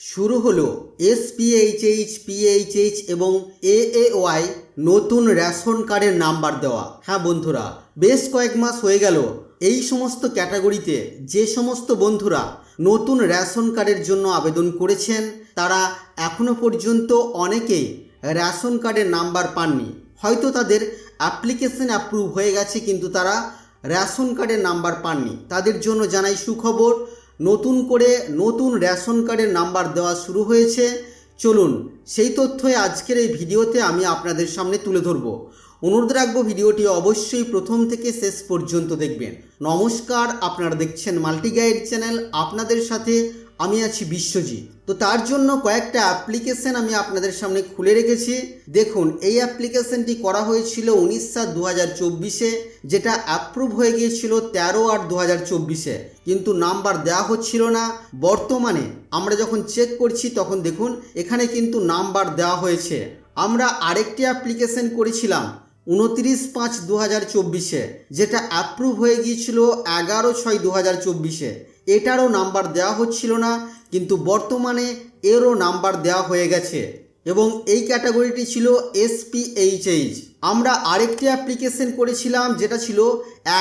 শুরু হলো SPHH PHH এবং এএওয়াই নতুন রেশন কার্ডের নাম্বার দেওয়া। হ্যাঁ বন্ধুরা, বেশ কয়েক মাস হয়ে গেল। এই সমস্ত ক্যাটাগরিতে যে সমস্ত বন্ধুরা নতুন রেশন কার্ডের জন্য আবেদন করেছেন, তারা এখনও পর্যন্ত অনেকেই রেশন কার্ডের নাম্বার পাননি। হয়তো তাদের অ্যাপ্লিকেশন অ্যাপ্রুভ হয়ে গেছে, কিন্তু তারা রেশন কার্ডের নাম্বার পাননি। তাদের জন্য জানাই সুখবর নতুন করে নতুন রেশন কার্ডের নাম্বার দেওয়া শুরু হয়েছে। চলুন, সেই তথ্যই আজকের এই ভিডিওতে আমি আপনাদের সামনে তুলে ধরব। অনুরোধ রাখব ভিডিওটি অবশ্যই প্রথম থেকে শেষ পর্যন্ত দেখবেন। নমস্কার, আপনারা দেখছেন মাল্টি গাইড চ্যানেল। আপনাদের সাথে আমি আছি বিশ্বজিৎ। তো তার জন্য কয়েকটা অ্যাপ্লিকেশন আমি আপনাদের সামনে খুলে রেখেছি। দেখুন, এই অ্যাপ্লিকেশনটি করা হয়েছিল উনিশ সাত দু হাজার চব্বিশে, যেটা অ্যাপ্রুভ হয়ে গিয়েছিল তেরো আট দু হাজার চব্বিশে। কিন্তু নাম্বার দেওয়া হচ্ছিল না। বর্তমানে আমরা যখন চেক করছি, তখন দেখুন, এখানে কিন্তু নাম্বার দেওয়া হয়েছে। আমরা আরেকটি অ্যাপ্লিকেশন করেছিলাম উনত্রিশ পাঁচ দু হাজার চব্বিশে, যেটা অ্যাপ্রুভ হয়ে গিয়েছিল এগারো ছয় দু হাজার চব্বিশে। এটারও নাম্বার দেওয়া হচ্ছিল না, কিন্তু বর্তমানে এরও নাম্বার দেওয়া হয়ে গেছে। এবং এই ক্যাটাগরিটি ছিল এসপিএইচএইচ আমরা আরেকটি অ্যাপ্লিকেশন করেছিলাম, যেটা ছিল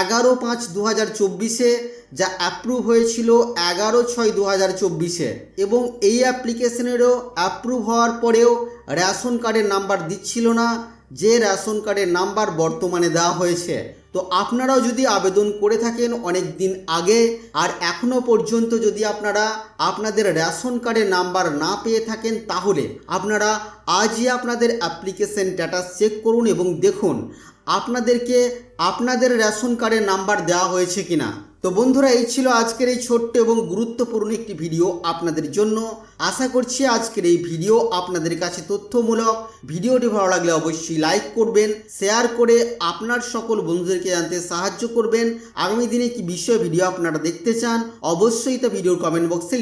এগারো পাঁচ দু হাজার চব্বিশে, যা অ্যাপ্রুভ হয়েছিল এগারো ছয় দু হাজার চব্বিশে। এবং এই অ্যাপ্লিকেশনেরও অ্যাপ্রুভ হওয়ার পরেও রেশন কার্ডের নাম্বার দিচ্ছিল না, যে রেশন কার্ডের নাম্বার বর্তমানে দেওয়া হয়েছে। তো আপনারাও যদি আবেদন করে থাকেন অনেক দিন আগে আর এখনও পর্যন্ত যদি আপনারা আপনাদের রেশন কার্ডের নাম্বার না পেয়ে থাকেন তাহলে আপনারা আজই আপনাদের অ্যাপ্লিকেশন স্ট্যাটাস চেক করুন এবং দেখুন আপনাদেরকে আপনাদের রেশন কার্ডের নাম্বার দেওয়া হয়েছে কিনা। তো বন্ধুরা, এই ছিল আজকের এই ছোট্ট এবং গুরুত্বপূর্ণ একটি ভিডিও আপনাদের জন্য। আশা করছি আজকের এই ভিডিও আপনাদের কাছে তথ্যমূলক। ভিডিওটি ভালো লাগলে অবশ্যই লাইক করবেন, শেয়ার করে আপনার সকল বন্ধুদেরকে জানতে সাহায্য করবেন। আগামী দিনে কি বিষয় ভিডিও আপনারা দেখতে চান, অবশ্যই তা ভিডিওর কমেন্ট বক্সে